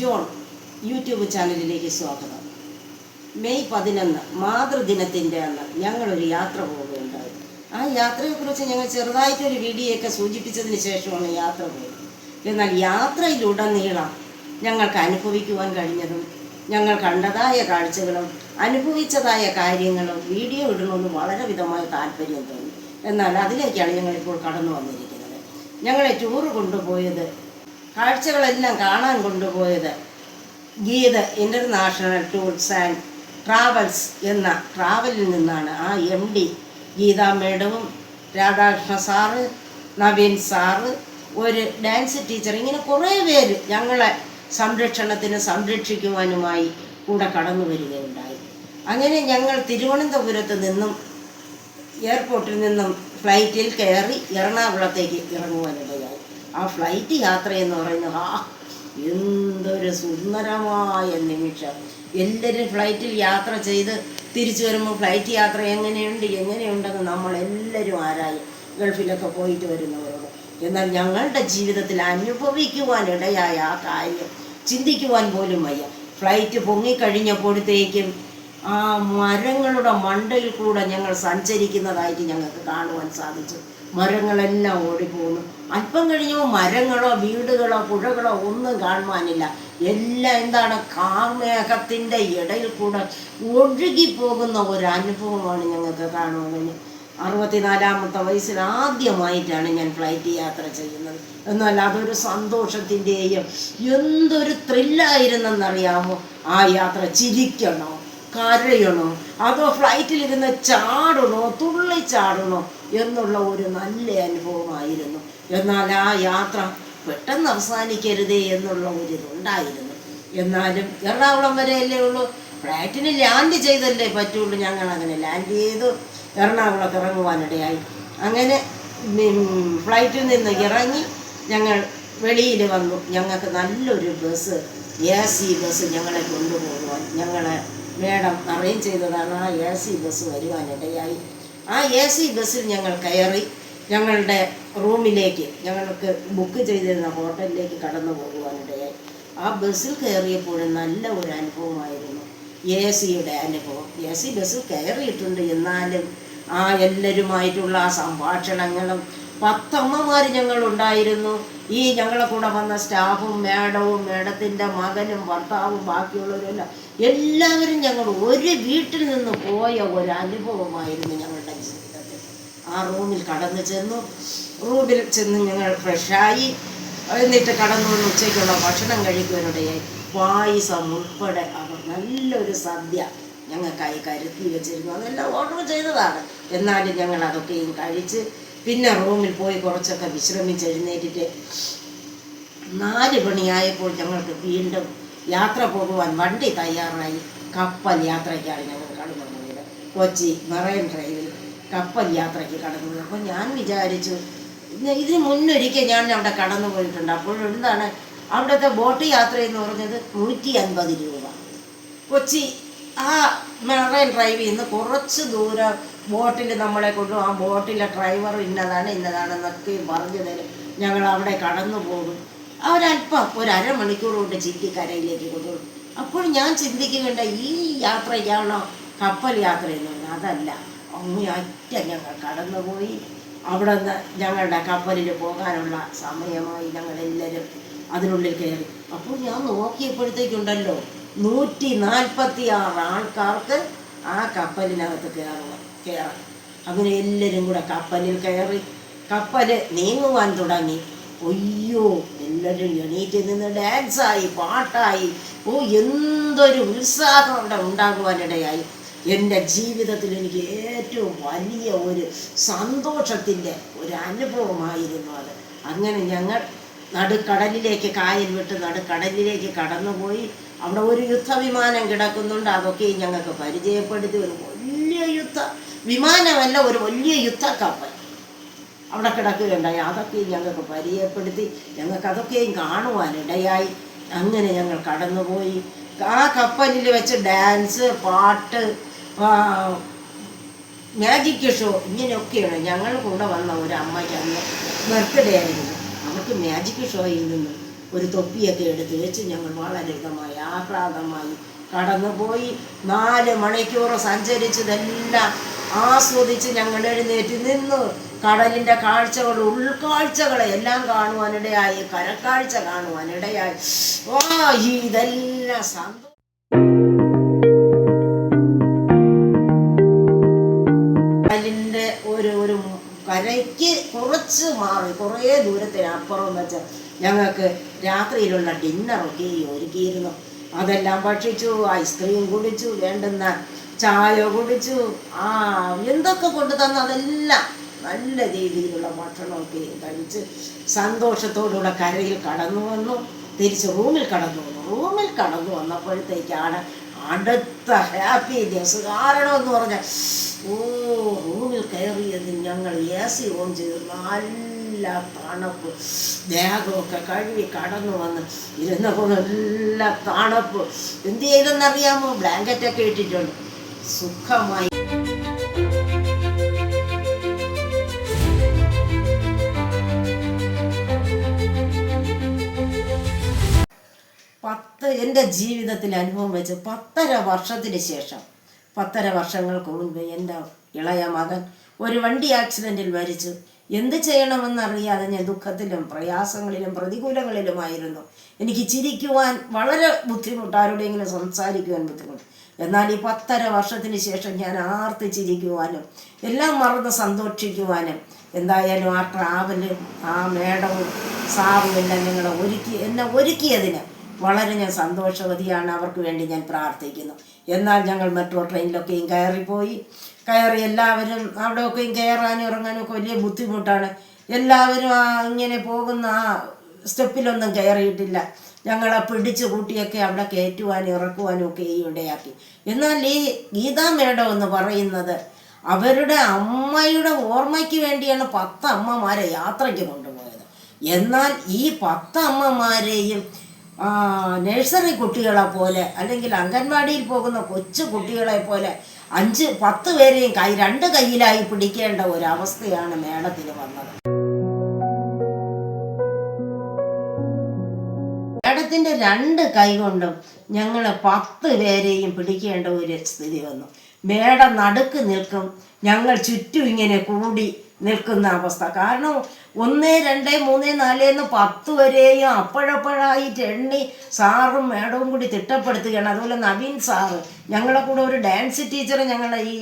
John YouTube ചാനലിലേക്ക് സ്വാഗതം. May പതിനൊന്ന് മാതൃദിനത്തിന്റെ അന്ന് ഞങ്ങളൊരു യാത്ര പോവുകയുണ്ടായി. ആ യാത്രയെക്കുറിച്ച് ഞങ്ങൾ ചെറുതായിട്ടൊരു വീഡിയോ ഒക്കെ സൂചിപ്പിച്ചതിന് ശേഷമാണ് യാത്ര പോയത്. എന്നാൽ യാത്രയിലുടനീളം ഞങ്ങൾക്ക് അനുഭവിക്കുവാൻ കഴിഞ്ഞതും ഞങ്ങൾ കണ്ടതായ കാഴ്ചകളും അനുഭവിച്ചതായ കാര്യങ്ങളും വീഡിയോ ഇടണമെന്ന് വളരെ വിധമായ താല്പര്യം തോന്നി. എന്നാൽ അതിലേക്കാണ് ഞങ്ങളിപ്പോൾ കടന്നു വന്നിരിക്കുന്നത്. ഞങ്ങളെ ടൂറ് കൊണ്ടുപോയത് കാഴ്ചകളെല്ലാം കാണാൻ കൊണ്ടുപോയത് Geetha international tours and travels എന്ന ട്രാവലിൽ നിന്നാണ്. ആ എം ഡി ഗീതാ മേഡവും രാധാകൃഷ്ണ സാറ് നവീൻ സാറ് ഒരു ഡാൻസ് ടീച്ചർ ഇങ്ങനെ കുറേ പേര് ഞങ്ങളെ സംരക്ഷണത്തിന് സംരക്ഷിക്കുവാനുമായി കൂടെ കടന്നു വരികയുണ്ടായി. അങ്ങനെ ഞങ്ങൾ തിരുവനന്തപുരത്ത് നിന്നും എയർപോർട്ടിൽ നിന്നും ഫ്ലൈറ്റിൽ കയറി എറണാകുളത്തേക്ക് ഇറങ്ങുവാനിടയായി. ആ ഫ്ലൈറ്റ് യാത്ര എന്ന് പറയുന്നത് ആ എന്തൊരു സുന്ദരമായ നിമിഷം. എല്ലാവരും ഫ്ലൈറ്റിൽ യാത്ര ചെയ്ത് തിരിച്ചു വരുമ്പോൾ ഫ്ലൈറ്റ് യാത്ര എങ്ങനെയുണ്ട് എങ്ങനെയുണ്ടെന്ന് നമ്മളെല്ലാവരും ആരായി ഗൾഫിലൊക്കെ പോയിട്ട് വരുന്നവരോട്. എന്നാൽ ഞങ്ങളുടെ ജീവിതത്തിൽ അനുഭവിക്കുവാനിടയായ ആ കാര്യം ചിന്തിക്കുവാൻ പോലും വയ്യ. ഫ്ലൈറ്റ് പൊങ്ങിക്കഴിഞ്ഞപ്പോഴത്തേക്കും ആ മരങ്ങളുടെ മണ്ടയിൽ കൂടെ ഞങ്ങൾ സഞ്ചരിക്കുന്നതായിട്ട് ഞങ്ങൾക്ക് കാണുവാൻ സാധിച്ചു. മരങ്ങളെല്ലാം ഓടിപ്പോകുന്നു. അല്പം കഴിഞ്ഞപ്പോൾ മരങ്ങളോ വീടുകളോ പുഴകളോ ഒന്നും കാണുവാനില്ല. എല്ലാം എന്താണ് കാർമേഘത്തിന്റെ ഇടയിൽ കൂടെ ഒഴുകി പോകുന്ന ഒരു അനുഭവമാണ് ഞങ്ങൾക്ക് കാണുവാൻ. അറുപത്തിനാലാമത്തെ വയസ്സിൽ ആദ്യമായിട്ടാണ് ഞാൻ ഫ്ലൈറ്റ് യാത്ര ചെയ്യുന്നത്. എന്നാൽ അതൊരു സന്തോഷത്തിന്റെയും എന്തൊരു ത്രില്ലായിരുന്നെന്നറിയാമോ ആ യാത്ര ചിരിക്കണോ? കരയണോ? അതോ ഫ്ലൈറ്റിലിരുന്ന് ചാടണോ? തുള്ളി ചാടണോ? എന്നുള്ള ഒരു നല്ല അനുഭവമായിരുന്നു. എന്നാൽ ആ യാത്ര പെട്ടെന്ന് അവസാനിക്കരുതേ എന്നുള്ള ഒരു ഇതുണ്ടായിരുന്നു എന്നാലും എറണാകുളം വരെയല്ലേ ഉള്ളൂ. ഫ്ലാറ്റിന് ലാൻഡ് ചെയ്തല്ലേ പറ്റുള്ളൂ. ഞങ്ങൾ അങ്ങനെ ലാൻഡ് ചെയ്തു. എറണാകുളത്ത് ഇറങ്ങുവാനിടയായി. അങ്ങനെ ഫ്ലൈറ്റിൽ നിന്ന് ഇറങ്ങി ഞങ്ങൾ വെളിയിൽ വന്നു. ഞങ്ങൾക്ക് നല്ലൊരു ബസ് എ സി ബസ് ഞങ്ങളെ കൊണ്ടുപോകുവാൻ ഞങ്ങളെ മേഡം അറേഞ്ച് ചെയ്തതാണ് ആ എ സി ബസ് വരുവാനിടയായി ആ എ സി ബസ്സിൽ ഞങ്ങൾ കയറി. ഞങ്ങളുടെ റൂമിലേക്ക് ഞങ്ങൾക്ക് ബുക്ക് ചെയ്തിരുന്ന ഹോട്ടലിലേക്ക് കടന്നു പോകുവാനിടയായി ആ ബസ്സിൽ കയറിയപ്പോൾ നല്ല ഒരു അനുഭവമായിരുന്നു. എ സിയുടെ അനുഭവം. എ സി ബസ്സിൽ കയറിയിട്ടുണ്ട് എന്നാലും ആ എല്ലാവരുമായിട്ടുള്ള ആ സംഭാഷണങ്ങളും പത്തമ്മമാർ ഞങ്ങളുണ്ടായിരുന്നു. ഈ ഞങ്ങളെ കൂടെ വന്ന സ്റ്റാഫും മേഡവും മേഡത്തിന്റെ മകനും ഭർത്താവും ബാക്കിയുള്ളവരെല്ലാം എല്ലാവരും ഞങ്ങൾ ഒരു വീട്ടിൽ നിന്ന് പോയ ഒരു അനുഭവമായിരുന്നു ഞങ്ങളുടെ ജീവിതത്തിൽ. ആ റൂമിൽ കടന്നു ചെന്നു. റൂമിൽ ചെന്ന് ഞങ്ങൾ ഫ്രഷായി എന്നിട്ട് കടന്നു വന്ന് ഉച്ചയ്ക്കുള്ള ഭക്ഷണം കഴിക്കുന്നവരുടെ പായസം ഉൾപ്പെടെ അവർ നല്ലൊരു സദ്യ ഞങ്ങൾക്കായി കരുത്തി വെച്ചിരുന്നു. അതെല്ലാം ഓർഡർ ചെയ്തതാണ്. എന്നാലും ഞങ്ങൾ അതൊക്കെയും കഴിച്ച് പിന്നെ റൂമിൽ പോയി കുറച്ചൊക്കെ വിശ്രമിച്ച് എഴുന്നേറ്റിട്ട് നാല് മണിയായപ്പോൾ ഞങ്ങൾക്ക് വീണ്ടും യാത്ര പോകുവാൻ വണ്ടി തയ്യാറായി. കപ്പൽ യാത്രയ്ക്കാണ് ഞങ്ങൾ കടന്നു പോയത് കൊച്ചി മറൈൻ ഡ്രൈവിൽ കപ്പൽ യാത്രയ്ക്ക് കടന്നു പോയി അപ്പോൾ ഞാൻ വിചാരിച്ചു ഇതിന് മുന്നൊരിക്കൽ ഞാൻ അവിടെ കടന്നു പോയിട്ടുണ്ട് അപ്പോൾ എന്താണ് അവിടുത്തെ ബോട്ട് യാത്ര എന്ന് പറഞ്ഞത് നൂറ്റി അൻപത് രൂപ. കൊച്ചി ആ മറൈൻ ഡ്രൈവ് ചെയ്യുന്ന കുറച്ച് ദൂരം ബോട്ടിൽ നമ്മളെ കൊണ്ടു ആ ബോട്ടിലെ ഡ്രൈവർ ഇന്നതാണ് ഇന്നതാണെന്നൊക്കെ പറഞ്ഞു തരും ഞങ്ങൾ അവിടെ കടന്നു പോകും. അവരല്പം ഒരു അരമണിക്കൂർ കൊണ്ട് ചിറ്റി കരയിലേക്ക് കൊണ്ടുപോകും അപ്പോൾ ഞാൻ ചിന്തിക്കുന്നുണ്ട് ഈ യാത്രയ്ക്കാണോ കപ്പൽ യാത്ര എന്ന് പറഞ്ഞാൽ? അതല്ല അങ്ങേയറ്റ ഞങ്ങൾ കടന്നുപോയി. അവിടെ നിന്ന് ഞങ്ങളുടെ കപ്പലിൽ പോകാനുള്ള സമയമായി ഞങ്ങളെല്ലാവരും അതിനുള്ളിൽ കയറി. അപ്പോൾ ഞാൻ നോക്കിയപ്പോഴത്തേക്കുണ്ടല്ലോ നൂറ്റി നാൽപ്പത്തി ആറ് ആൾക്കാർക്ക് ആ കപ്പലിനകത്ത് കയറണം കയറാം അങ്ങനെ എല്ലാവരും കൂടെ കപ്പലിൽ കയറി കപ്പൽ നീങ്ങുവാൻ തുടങ്ങി. ഒയ്യോ എല്ലാവരും എണീറ്റ് നിന്ന് ഡാൻസായി പാട്ടായി. ഓ എന്തൊരു ഉത്സാഹം അവിടെ ഉണ്ടാകുവാനിടയായി. എന്റെ ജീവിതത്തിൽ എനിക്ക് ഏറ്റവും വലിയ ഒരു സന്തോഷത്തിന്റെ ഒരു അനുഭവമായിരുന്നു അത്. അങ്ങനെ ഞങ്ങൾ നടുക്കടലിലേക്ക് കായൽ വിട്ട് നടുക്കടലിലേക്ക് കടന്നുപോയി. അവിടെ ഒരു യുദ്ധവിമാനം കിടക്കുന്നുണ്ട് അതൊക്കെ ഞങ്ങൾക്ക് പരിചയപ്പെടുത്തി. ഒരു വലിയ യുദ്ധ വിമാനമല്ല ഒരു വലിയ യുദ്ധക്കപ്പൽ. അവിടെ കിടക്കുകയുണ്ടായി. അതൊക്കെ ഞങ്ങൾക്ക് പരിചയപ്പെടുത്തി. ഞങ്ങൾക്ക് അതൊക്കെയും കാണുവാനിടയായി അങ്ങനെ ഞങ്ങൾ കടന്നുപോയി. ആ കപ്പലിൽ വെച്ച് ഡാൻസ് പാട്ട് മാജിക് ഷോ ഇങ്ങനെയൊക്കെയാണ് ഞങ്ങൾ കൂടെ വന്ന ഒരു അമ്മയ്ക്ക് അന്ന് ബർത്ത്ഡേ ആയിരുന്നു. അവർക്ക് മാജിക് ഷോയിൽ നിന്ന് ഒരു തൊപ്പിയൊക്കെ എടുത്ത് വെച്ച് ഞങ്ങൾ വളരെ ഇതമായി ആഹ്ലാദമായി കടന്നുപോയി. നാല് മണിക്കൂർ സഞ്ചരിച്ചതെല്ലാം ആസ്വദിച്ച് ഞങ്ങൾ എഴുന്നേറ്റ് നിന്നു. കടലിന്റെ കാഴ്ചകൾ ഉൾക്കാഴ്ചകളെ എല്ലാം കാണുവാനിടയായി കരക്കാഴ്ച കാണുവാനിടയായി. വാ ഇതെല്ലാം സന്തോഷം. ഒരു ഒരു കരയ്ക്ക് കുറച്ച് മാറി കുറേ ദൂരത്തിന് അപ്പുറം വെച്ച് ഞങ്ങൾക്ക് രാത്രിയിലുള്ള ഡിന്നറൊക്കെ ഒരുക്കിയിരുന്നു. അതെല്ലാം ഭക്ഷിച്ചു ഐസ്ക്രീം കുടിച്ചു വേണ്ടുന്ന ചായ കുടിച്ചു. ആ എന്തൊക്കെ കൊണ്ടു തന്ന അതെല്ലാം നല്ല രീതിയിലുള്ള ഭക്ഷണമൊക്കെ കഴിച്ച് സന്തോഷത്തോടുള്ള കരയിൽ കടന്നു വന്നു. തിരിച്ച് റൂമിൽ കടന്നു വന്നു. റൂമിൽ കടന്നു വന്നപ്പോഴത്തേക്കാണ് അടുത്ത ഹാപ്പി ദിവസം കാരണം എന്ന് പറഞ്ഞാൽ ഓ റൂമിൽ കയറിയത് ഞങ്ങൾ എ സി ഓൺ ചെയ്തു. നല്ല തണുപ്പ്. ദേഹമൊക്കെ കഴുകി കടന്നു വന്ന് ഇരുന്നപ്പോൾ നല്ല തണുപ്പ്. എന്ത് ചെയ്തെന്നറിയാമോ? ബ്ലാങ്കറ്റൊക്കെ ഇട്ടിട്ടുണ്ട്. സുഖമായി. പത്ത് എന്റെ ജീവിതത്തിൽ അനുഭവം വെച്ച് പത്തര വർഷത്തിന് ശേഷം പത്തര വർഷങ്ങൾക്ക് മുൻപ് എന്റെ ഇളയ മകൻ ഒരു വണ്ടി ആക്സിഡന്റിൽ മരിച്ചു. എന്ത് ചെയ്യണമെന്നറിയാതെ ഞാൻ ദുഃഖത്തിലും പ്രയാസങ്ങളിലും പ്രതികൂലങ്ങളിലുമായിരുന്നു. എനിക്ക് ചിരിക്കുവാൻ വളരെ ബുദ്ധിമുട്ട് ആരോടെങ്കിലും സംസാരിക്കുവാൻ ബുദ്ധിമുട്ട്. എന്നാൽ ഈ പത്തര വർഷത്തിന് ശേഷം ഞാൻ ആർത്തി ചിരിക്കുവാനും എല്ലാം മറന്ന് സന്തോഷിക്കുവാനും എന്തായാലും ആ ട്രാവലും ആ മേടവും സാറും എല്ലാം നിങ്ങളെ ഒരുക്കി എന്നെ ഒരുക്കിയതിന് വളരെ ഞാൻ സന്തോഷവതിയാണ്. അവർക്ക് വേണ്ടി ഞാൻ പ്രാർത്ഥിക്കുന്നു. എന്നാൽ ഞങ്ങൾ മെട്രോ ട്രെയിനിലൊക്കെയും കയറിപ്പോയി. കയറി എല്ലാവരും അവിടെയൊക്കെയും കയറാനും ഇറങ്ങാനും ഒക്കെ വലിയ ബുദ്ധിമുട്ടാണ്. എല്ലാവരും ആ ഇങ്ങനെ പോകുന്ന ആ സ്റ്റെപ്പിലൊന്നും കയറിയിട്ടില്ല. ഞങ്ങളെ പിടിച്ചു കൂട്ടിയൊക്കെ അവിടെ കയറ്റുവാനും ഇറക്കുവാനും ഒക്കെ ഇടയാക്കി. എന്നാൽ ഈ ഗീതാ മേഡം എന്ന് പറയുന്നത് അവരുടെ അമ്മയുടെ ഓർമ്മയ്ക്ക് വേണ്ടിയാണ് പത്ത് അമ്മമാരെ യാത്രയ്ക്ക് കൊണ്ടുപോയത്. എന്നാൽ ഈ പത്ത് അമ്മമാരെയും നഴ്സറി കുട്ടികളെ പോലെ അല്ലെങ്കിൽ അംഗൻവാടിയിൽ പോകുന്ന കൊച്ചു കുട്ടികളെ പോലെ അഞ്ച് പത്ത് പേരെയും കൈ രണ്ട് കയ്യിലായി പിടിക്കേണ്ട ഒരവസ്ഥയാണ് മേഡത്തിന് വന്നത്. മേടത്തിന്റെ രണ്ട് കൈ കൊണ്ടും ഞങ്ങൾ പത്ത് പേരെയും പിടിക്കേണ്ട ഒരു സ്ഥിതി വന്നു. മേടം നടുക്ക് നിൽക്കും ഞങ്ങൾ ചുറ്റും ഇങ്ങനെ കൂടി നിൽക്കുന്ന അവസ്ഥ. കാരണം ഒന്ന് രണ്ട് മൂന്ന് നാല് എന്ന് പത്ത് വരെയും അപ്പോഴപ്പോഴായിട്ട് എണ്ണി സാറും മേഡവും കൂടി തിട്ടപ്പെടുത്തുകയാണ്. അതുപോലെ നവീൻ സാറ് ഞങ്ങളെ കൂടെ ഒരു ഡാൻസ് ടീച്ചർ ഞങ്ങളുടെ ഈ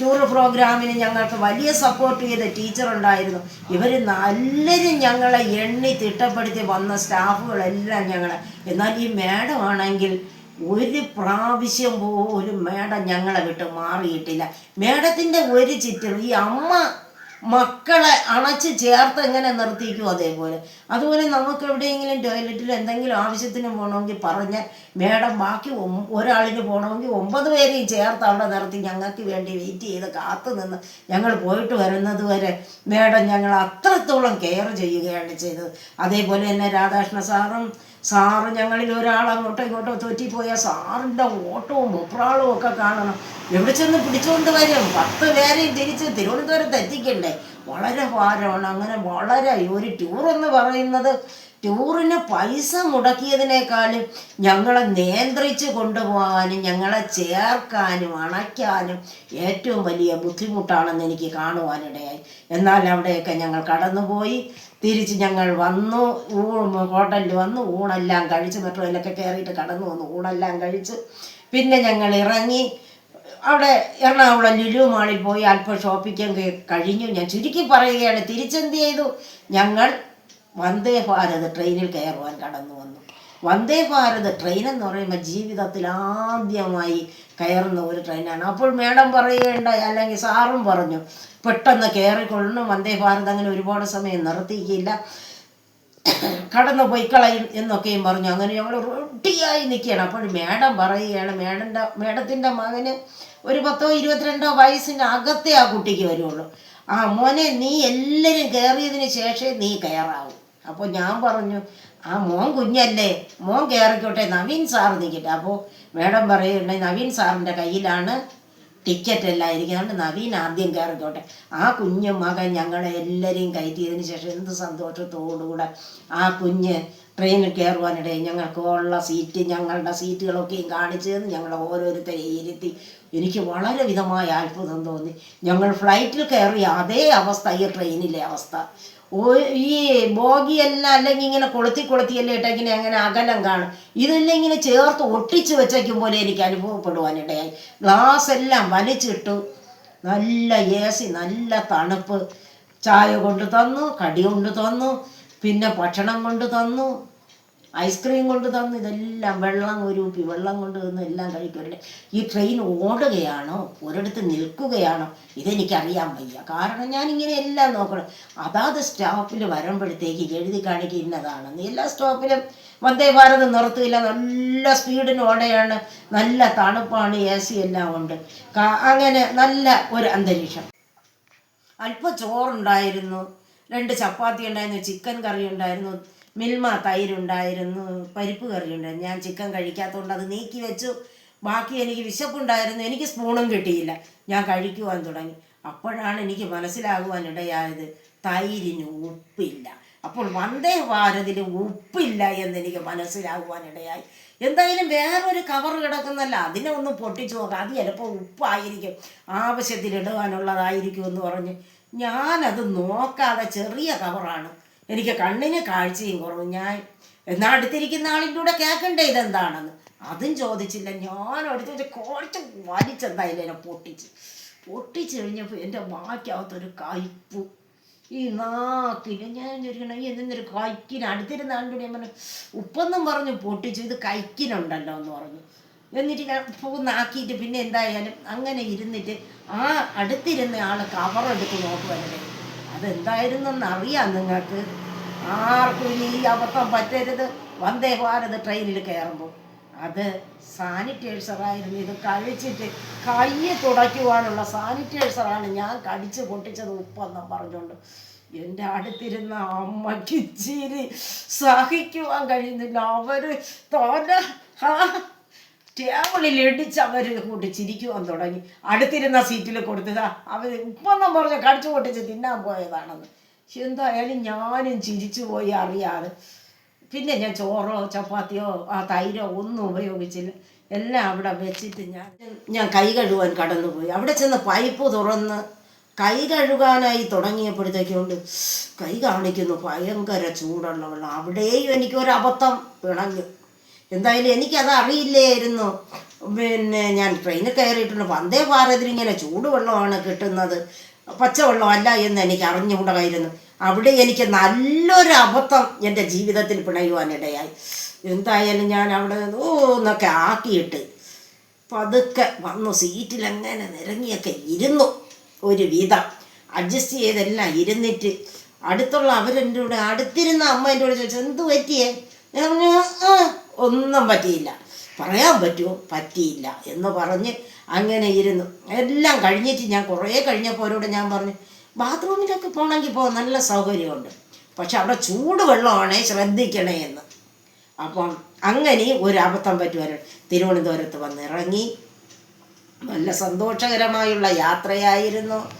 ടൂർ പ്രോഗ്രാമിന് ഞങ്ങൾക്ക് വലിയ സപ്പോർട്ട് ചെയ്ത ടീച്ചർ ഉണ്ടായിരുന്നു. ഇവർ നല്ലരും ഞങ്ങളെ എണ്ണി തിട്ടപ്പെടുത്തി വന്ന സ്റ്റാഫുകളെല്ലാം ഞങ്ങളെ. എന്നാൽ ഈ മേഡം ആണെങ്കിൽ ഒരു പ്രാവശ്യം പോലും മേഡം ഞങ്ങളെ വിട്ട് മാറിയിട്ടില്ല. മേഡത്തിന്റെ ഒരു ചിത്രം ഈ അമ്മ മക്കളെ അണച്ച് ചേർത്ത് എങ്ങനെ നിർത്തിക്കും അതേപോലെ? അതുപോലെ നമുക്ക് എവിടെയെങ്കിലും ടോയ്ലറ്റിൽ എന്തെങ്കിലും ആവശ്യത്തിന് പോകണമെങ്കിൽ പറഞ്ഞാൽ മേഡം ബാക്കി ഒരാളിന് പോകണമെങ്കിൽ ഒമ്പത് പേരെയും ചേർത്ത് അവിടെ നിർത്തി ഞങ്ങൾക്ക് വേണ്ടി വെയിറ്റ് ചെയ്ത് കാത്തു നിന്ന് ഞങ്ങൾ പോയിട്ട് വരുന്നത് വരെ മേഡം ഞങ്ങൾ അത്രത്തോളം കെയർ ചെയ്യുകയാണ് ചെയ്തത്. അതേപോലെ തന്നെ രാധാകൃഷ്ണ സാറും സാറ് ഞങ്ങളിൽ ഒരാൾ അങ്ങോട്ടോ ഇങ്ങോട്ടോ തോറ്റിപ്പോയ സാറിന്റെ ഓട്ടവും മുപ്രാളും ഒക്കെ കാണണം. എവിടെ ചെന്ന് പിടിച്ചുകൊണ്ട് വരും? പത്ത് പേരെയും തിരിച്ച് തിരുവനന്തപുരത്ത് എത്തിക്കണ്ടേ? വളരെ ഭാരമാണ്. അങ്ങനെ വളരെ ഒരു ടൂർ എന്ന് പറയുന്നത് ടൂറിന് പൈസ മുടക്കിയതിനേക്കാളും ഞങ്ങളെ നിയന്ത്രിച്ച് കൊണ്ടുപോകാനും ഞങ്ങളെ ചേർക്കാനും അണയ്ക്കാനും ഏറ്റവും വലിയ ബുദ്ധിമുട്ടാണെന്ന് എനിക്ക് കാണുവാനിടയായി. എന്നാൽ അവിടെയൊക്കെ ഞങ്ങൾ കടന്നുപോയി. തിരിച്ച് ഞങ്ങൾ വന്നു. ഊ ഹോട്ടലിൽ വന്നു. ഊണെല്ലാം കഴിച്ച് മെട്രോയിലൊക്കെ കയറിയിട്ട് കടന്നു വന്നു. ഊണെല്ലാം കഴിച്ച് പിന്നെ ഞങ്ങൾ ഇറങ്ങി. അവിടെ എറണാകുളം ലുലു മാളിൽ പോയി അല്പം ഷോപ്പിംഗ് കഴിഞ്ഞു. ഞാൻ ചുരുക്കി പറയുകയാണ് തിരിച്ചെന്ത് ചെയ്തു? ഞങ്ങൾ വന്ദേ ഭാരത് ട്രെയിനിൽ കയറുവാൻ കടന്നു വന്നു. വന്ദേ ഭാരത് ട്രെയിൻ എന്ന് പറയുമ്പോൾ ജീവിതത്തിൽ ആദ്യമായി കയറുന്ന ഒരു ട്രെയിനാണ്. അപ്പോൾ മേഡം പറയേണ്ട അല്ലെങ്കിൽ സാറും പറഞ്ഞു പെട്ടെന്ന് കയറിക്കൊള്ളണം വന്ദേ ഭാരത് അങ്ങനെ ഒരുപാട് സമയം നിർത്തിയില്ല കടന്നു പോയി കളയും എന്നൊക്കെയും പറഞ്ഞു. അങ്ങനെ ഞങ്ങൾ റൊട്ടിയായി നിൽക്കുകയാണ്. അപ്പോൾ മേഡം പറയുകയാണ് മേഡന്റെ മേഡത്തിന്റെ മകന് ഒരു പത്തോ ഇരുപത്തിരണ്ടോ വയസ്സിന്റെ അകത്തെ ആ കുട്ടിക്ക് വരുള്ളൂ. ആ മോനെ നീ എല്ലാവരും കയറിയതിന് ശേഷമേ നീ കയറാവൂ. അപ്പോൾ ഞാൻ പറഞ്ഞു ആ മോൻ കുഞ്ഞല്ലേ മോൻ കയറിക്കോട്ടെ നവീൻ സാർ നിൽക്കട്ടെ അപ്പോൾ മേഡം പറയുന്നുണ്ട് നവീൻ സാറിന്റെ കയ്യിലാണ് ടിക്കറ്റ് എല്ലാം ഇരിക്കാണ്ട് നവീൻ ആദ്യം കയറിക്കോട്ടെ ആ കുഞ്ഞ് മകൻ ഞങ്ങളെ എല്ലാവരെയും കയറ്റിയതിന് ശേഷം എന്ത് സന്തോഷത്തോടുകൂടെ ആ കുഞ്ഞ് ട്രെയിനിൽ കയറുവാനിടയിൽ ഞങ്ങൾക്ക് ഉള്ള സീറ്റ് ഞങ്ങളുടെ സീറ്റുകളൊക്കെയും കാണിച്ചു തന്ന് ഞങ്ങൾ ഓരോരുത്തരെ ഇരുത്തി. എനിക്ക് വളരെ വിധമായ അത്ഭുതം തോന്നി. ഞങ്ങൾ ഫ്ലൈറ്റിൽ കയറിയ അതേ അവസ്ഥ ഈ ട്രെയിനിലെ അവസ്ഥ. ഈ ബോഗിയെല്ലാം അല്ലെങ്കിൽ ഇങ്ങനെ കൊളുത്തി കൊളുത്തിയല്ലേ ഇട്ടേക്കിനെ അങ്ങനെ അകലം കാണും. ഇതെല്ലാം ഇങ്ങനെ ചേർത്ത് ഒട്ടിച്ച് വെച്ചേക്കും പോലെ എനിക്ക് അനുഭവപ്പെടുവാനിടയായി ഗ്ലാസ് എല്ലാം വലിച്ചിട്ടു. നല്ല എ സി നല്ല തണുപ്പ്. ചായ കൊണ്ട് തന്നു കടി കൊണ്ട് തന്നു പിന്നെ ഭക്ഷണം കൊണ്ട് തന്നു. ഐസ്ക്രീം കൊണ്ട് തന്നു ഇതെല്ലാം വെള്ളം ഒരു കുപ്പി വെള്ളം കൊണ്ട് തന്നു എല്ലാം കഴിക്കുമല്ലേ ഈ ട്രെയിൻ ഓടുകയാണോ? ഒരിടത്ത് നിൽക്കുകയാണോ? ഇതെനിക്കറിയാൻ വയ്യ. കാരണം ഞാനിങ്ങനെ എല്ലാം നോക്കണം. അതാത് സ്റ്റോപ്പിൽ വരുമ്പോഴത്തേക്ക് എഴുതി കാണിക്കുക ഇന്നതാണെന്ന് എല്ലാ സ്റ്റോപ്പിലും വന്ദേ ഭാരത് നിർത്തില്ല നല്ല സ്പീഡിന് ഓടെയാണ് നല്ല തണുപ്പാണ് എ സി എല്ലാം ഉണ്ട്. അങ്ങനെ നല്ല ഒരു അന്തരീക്ഷം. അല്പം ചോറുണ്ടായിരുന്നു. രണ്ട് ചപ്പാത്തി ഉണ്ടായിരുന്നു ചിക്കൻ കറി ഉണ്ടായിരുന്നു. മിൽമ തൈരുണ്ടായിരുന്നു പരിപ്പ് കറി ഉണ്ടായിരുന്നു ഞാൻ ചിക്കൻ കഴിക്കാത്തതുകൊണ്ട് അത് നീക്കി വെച്ചു. ബാക്കി എനിക്ക് വിശപ്പുണ്ടായിരുന്നു. എനിക്ക് സ്പൂണും കിട്ടിയില്ല. ഞാൻ കഴിക്കുവാൻ തുടങ്ങി. അപ്പോഴാണ് എനിക്ക് മനസ്സിലാകുവാനിടയായത് തൈരിന് ഉപ്പില്ല. അപ്പോൾ വന്ദേ ഭാരതിൽ ഉപ്പില്ല എന്ന് എനിക്ക് മനസ്സിലാകുവാനിടയായി എന്തായാലും വേറൊരു കവർ കിടക്കുന്നല്ല. അതിനെ ഒന്ന് പൊട്ടിച്ചു നോക്കാം. അത് ചിലപ്പോൾ ഉപ്പായിരിക്കും. ആവശ്യത്തിൽ ഇടുവാനുള്ളതായിരിക്കും എന്ന് പറഞ്ഞ് ഞാനത് നോക്കാതെ ചെറിയ കവറാണ് എനിക്ക് കണ്ണിന് കാഴ്ചയും കുറവ്. ഞാൻ എന്നാൽ അടുത്തിരിക്കുന്ന ആളിന്റെ കൂടെ കേൾക്കണ്ടേ ഇതെന്താണെന്ന്? അതും ചോദിച്ചില്ല. ഞാൻ അടുത്ത് കുറച്ച് വലിച്ചെന്തായാലും എന്നെ പൊട്ടിച്ച്. പൊട്ടിച്ച് കഴിഞ്ഞപ്പോൾ എന്റെ വാക്കകത്തൊരു കയ്പ്. ഈ നാക്കിന് ഞാൻ ചോദിക്കണം ഈ എന്തൊരു കൈക്കിന് അടുത്തിരുന്ന ആളിന്റെ ഞാൻ പറഞ്ഞു ഉപ്പൊന്നും പറഞ്ഞു പൊട്ടിച്ചു. ഇത് കൈക്കിനുണ്ടല്ലോ എന്ന് പറഞ്ഞു. എന്നിട്ട് ഞാൻ നാക്കിയിട്ട് പിന്നെ എന്തായാലും അങ്ങനെ ഇരുന്നിട്ട് ആ അടുത്തിരുന്ന ആൾ കവറെടുത്ത് നോക്കുവാനേ അതെന്തായിരുന്നെന്ന് അറിയാം നിങ്ങൾക്ക്. ആർക്കും ഇനി ഈ അബദ്ധം പറ്റരുത്. വന്ദേ ഭാരത് ട്രെയിനിൽ കയറുമ്പോൾ അത് സാനിറ്റൈസറായിരുന്നു. ഇത് കഴിച്ചിട്ട് കൈ തുടയ്ക്കുവാനുള്ള സാനിറ്റൈസറാണ് ഞാൻ കടിച്ച് പൊട്ടിച്ചത് ഉപ്പെന്നും പറഞ്ഞുകൊണ്ട്. എന്റെ അടുത്തിരുന്ന അമ്മയ്ക്ക് ചിരി സഹിക്കുവാൻ കഴിയുന്നില്ല. അവർ തോന്ന ആ ടേബിളിൽ ഇടിച്ച് അവർ കൂട്ടി ചിരിക്കുവാൻ തുടങ്ങി. അടുത്തിരുന്ന സീറ്റിൽ കൊടുത്തതാ അവർ ഉപ്പന്നം പറഞ്ഞ് കടിച്ചു പൊട്ടിച്ച് തിന്നാൻ പോയതാണെന്ന്. എന്തായാലും ഞാനും ചിരിച്ചു പോയി അറിയാതെ പിന്നെ ഞാൻ ചോറോ ചപ്പാത്തിയോ ആ തൈരോ ഒന്നും ഉപയോഗിച്ചില്ല. എല്ലാം അവിടെ വെച്ചിട്ട് ഞാൻ ഞാൻ കൈ കഴുകാൻ കടന്നുപോയി. അവിടെ ചെന്ന് പൈപ്പ് തുറന്ന് കൈ കഴുകാനായി തുടങ്ങിയപ്പോഴത്തേക്കൊണ്ട് കൈ കാണിക്കുന്നു ഭയങ്കര ചൂടുള്ള വെള്ളം. അവിടെയും എനിക്കൊരബദ്ധം പിണഞ്ഞു എന്തായാലും എനിക്കത് അറിയില്ലായിരുന്നു പിന്നെ ഞാൻ ട്രെയിനിൽ കയറിയിട്ടുണ്ട്. വന്ദേ ഭാരതിൽ ഇങ്ങനെ ചൂടുവെള്ളമാണ് കിട്ടുന്നത്. പച്ചവെള്ളമല്ല എന്ന് എനിക്ക് അറിഞ്ഞുകൂടായിരുന്നു അവിടെ എനിക്ക് നല്ലൊരു അബദ്ധം എന്റെ ജീവിതത്തിൽ പിണയുവാനിടയായി. എന്തായാലും ഞാൻ അവിടെ ഓ എന്നൊക്കെ ആക്കിയിട്ട് പതുക്കെ വന്നു. സീറ്റിൽ അങ്ങനെ നിരങ്ങിയൊക്കെ ഇരുന്നു. ഒരു വിധം. അഡ്ജസ്റ്റ് ചെയ്തെല്ലാം ഇരുന്നിട്ട് അടുത്തുള്ള അവരെന്റെ കൂടെ അടുത്തിരുന്ന അമ്മ എന്റെ കൂടെ ചോദിച്ചു എന്ത് പറ്റിയേ? പറഞ്ഞു "ആ, ഒന്നും പറ്റിയില്ല. പറയാൻ പറ്റുമോ? പറ്റിയില്ല എന്ന് പറഞ്ഞ് അങ്ങനെ ഇരുന്നു. എല്ലാം കഴിഞ്ഞിട്ട് ഞാൻ കുറേ കഴിഞ്ഞപ്പോരോട് ഞാൻ പറഞ്ഞു ബാത്റൂമിലൊക്കെ പോകണമെങ്കിൽ പോ നല്ല സൗകര്യമുണ്ട്. പക്ഷെ അവിടെ ചൂട് ചൂടുവെള്ളമാണേ ശ്രദ്ധിക്കണേ എന്ന്. അപ്പം അങ്ങനെ ഒരു അബദ്ധം പറ്റുവാനും തിരുവനന്തപുരത്ത് വന്നിറങ്ങി നല്ല സന്തോഷകരമായുള്ള യാത്രയായിരുന്നു.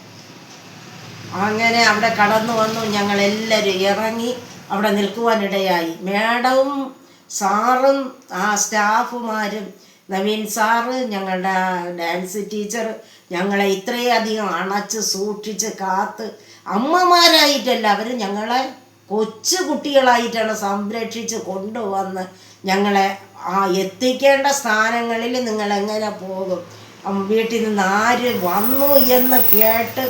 അങ്ങനെ അവിടെ കടന്നു വന്നു. ഞങ്ങളെല്ലാവരും ഇറങ്ങി. അവിടെ നിൽക്കുവാനിടയായി. മേഡവും സാറും ആ സ്റ്റാഫുമാരും നവീൻ സാറ് ഞങ്ങളുടെ ഡാൻസ് ടീച്ചർ ഞങ്ങളെ ഇത്രയധികം അണച്ച് സൂക്ഷിച്ച് കാത്ത് അമ്മമാരായിട്ടല്ല അവർ ഞങ്ങളെ കൊച്ചു കുട്ടികളായിട്ടാണ് സംരക്ഷിച്ച് കൊണ്ടുവന്ന് ഞങ്ങളെ ആ എത്തിക്കേണ്ട സ്ഥാനങ്ങളിൽ നിങ്ങൾ എങ്ങനെ പോകും വീട്ടിൽ നിന്ന് ആര് വന്നു എന്ന് കേട്ട്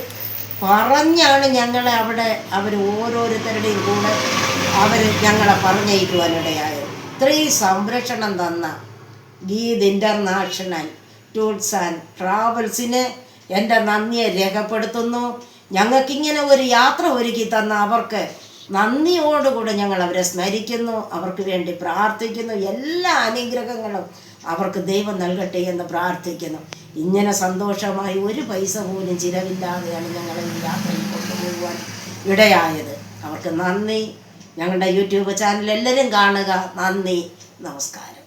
പറഞ്ഞാണ് ഞങ്ങളെ അവിടെ അവർ ഓരോരുത്തരുടെയും കൂടെ അവർ ഞങ്ങളെ പറഞ്ഞയക്കുവാനിടയായത്. ഇത്രയും സംരക്ഷണം തന്ന ഗീത് ഇന്റർനാഷണൽ ടൂർസ് ആൻഡ് ട്രാവൽസിന് എന്റെ നന്ദിയെ രേഖപ്പെടുത്തുന്നു. ഞങ്ങൾക്കിങ്ങനെ ഒരു യാത്ര ഒരുക്കി തന്ന അവർക്ക് നന്ദിയോടുകൂടെ ഞങ്ങൾ അവരെ സ്മരിക്കുന്നു. അവർക്ക് വേണ്ടി പ്രാർത്ഥിക്കുന്നു. എല്ലാ അനുഗ്രഹങ്ങളും അവർക്ക് ദൈവം നൽകട്ടെ എന്ന് പ്രാർത്ഥിക്കുന്നു. ഇങ്ങനെ സന്തോഷമായി ഒരു പൈസ പോലും ചിലവില്ലാതെയാണ് ഞങ്ങൾ ഈ യാത്രയിൽ കൊണ്ടുപോകുവാൻ ഇടയായത്. അവർക്ക് നന്ദി. ഞങ്ങളുടെ യൂട്യൂബ് ചാനൽ എല്ലാവരും കാണുക. നന്ദി. നമസ്കാരം.